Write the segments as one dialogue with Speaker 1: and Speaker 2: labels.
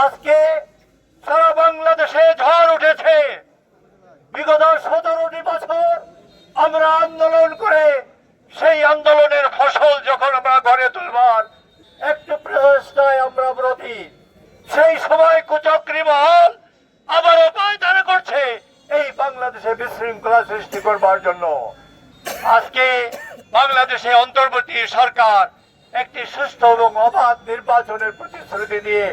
Speaker 1: আজকে সারা বাংলাদেশে ঝড় উঠেছে। বিগত সতেরোটি বছর আমরা আন্দোলন করে সেই আন্দোলনের ফসল যখন আমরা ঘরে তুলবার একটু প্রচেষ্টায় আমরা ব্রতী, সেই সময় কুচক্রী মহল আবারও পায়তারা করছে এই বাংলাদেশে বিশৃঙ্খলা সৃষ্টি করবার জন্য। আজকে বাংলাদেশে অন্তর্বর্তী সরকার একটি সুষ্ঠু এবং অবাধ নির্বাচনের প্রতিশ্রুতি দিয়ে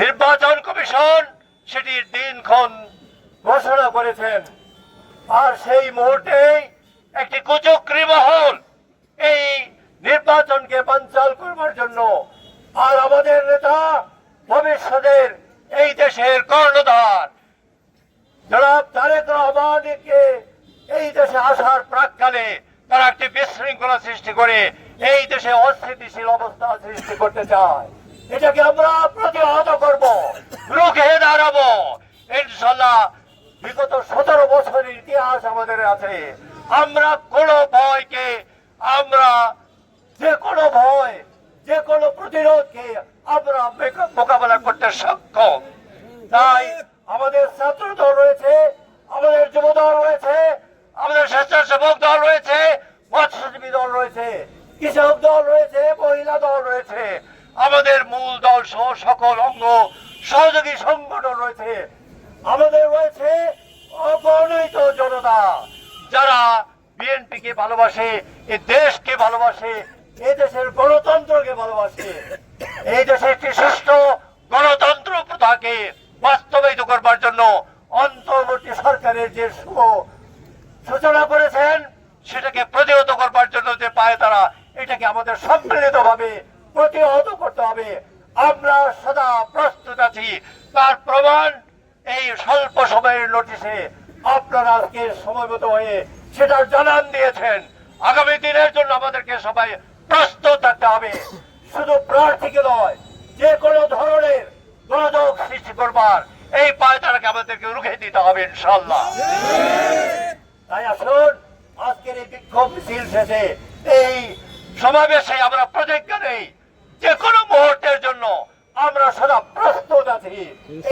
Speaker 1: নির্বাচন কমিশন সেটির দিনক্ষণ ঘোষণা করেছেন। আর সেই মুহূর্তেই একটি কুচক্রী মহল এই নির্বাচনকে বানচাল করবার জন্য আর আমাদের নেতা ভবিষ্যতের এই দেশের কর্ণধার। জনাব তারেক রহমানকে এই দেশে আসার প্রাককালে তারা একটি বিশৃঙ্খলা সৃষ্টি করে এই দেশে অস্থিতিশীল অবস্থা সৃষ্টি করতে চায়। এটাকে আমরা প্রতিহত করব। রুখে দাঁড়াবো। ইনশাল্লাহ বিগত সতেরো বছরের ইতিহাস আমাদের আছে। আমরা কোনো ভয়কে, আমরা যে কোনো ভয়, যে কোনো প্রতিরোধকে আমরা মেকা- মোকাবেলা করতে সক্ষম। তাই আমাদের ছাত্র দল রয়েছে, আমাদের যুব দল রয়েছে, আমাদের স্বেচ্ছাসেবক দল রয়েছে, মৎস্যজীবী দল রয়েছে, কৃষক দল রয়েছে, মহিলা দল রয়েছে। আমাদের মূল দল সহ সকল অঙ্গ সহযোগী সংগঠন রয়েছে। আমাদের রয়েছে অগণিত জনতা। যারা বিএনপি কে ভালোবাসে, এ দেশকে ভালোবাসে এই দেশের গণতন্ত্রকে ভালোবাসে। এই দেশে একটি সুষ্ঠু গণতন্ত্র প্রথাকে বাস্তবায়িত করবার জন্য অন্তর্বর্তী সরকারের যে শুভ সূচনা করেছেন, সেটাকে প্রতিহত করবার জন্য যে পায় তারা, এটাকে আমাদের সম্মিলিত ভাবে প্রতিহত করতে হবে। আমরা সদা প্রস্তুত আছি। তার প্রমাণ এই স্বল্প সময়ের নোটিশে আপনারা আজকে সময়মতো হয়ে সেটার জানান দিয়েছেন। আগামী দিনের জন্য আমাদেরকে সবাই প্রস্তুত থাকতে হবে। শুধু প্রার্থীকে নয়, যে কোনো ধরনের গোলযোগ সৃষ্টি করবার এই পায়তারাকে আমাদেরকে রুখে দিতে হবে ইনশাল্লাহ তাই আসুন, আজকের এই বিক্ষোভ মিছিল শেষে এই সমাবেশে আমরা প্রতিজ্ঞা নেই। যে কোনো মুহূর্তের জন্য আমরা সদা প্রস্তুত আছি।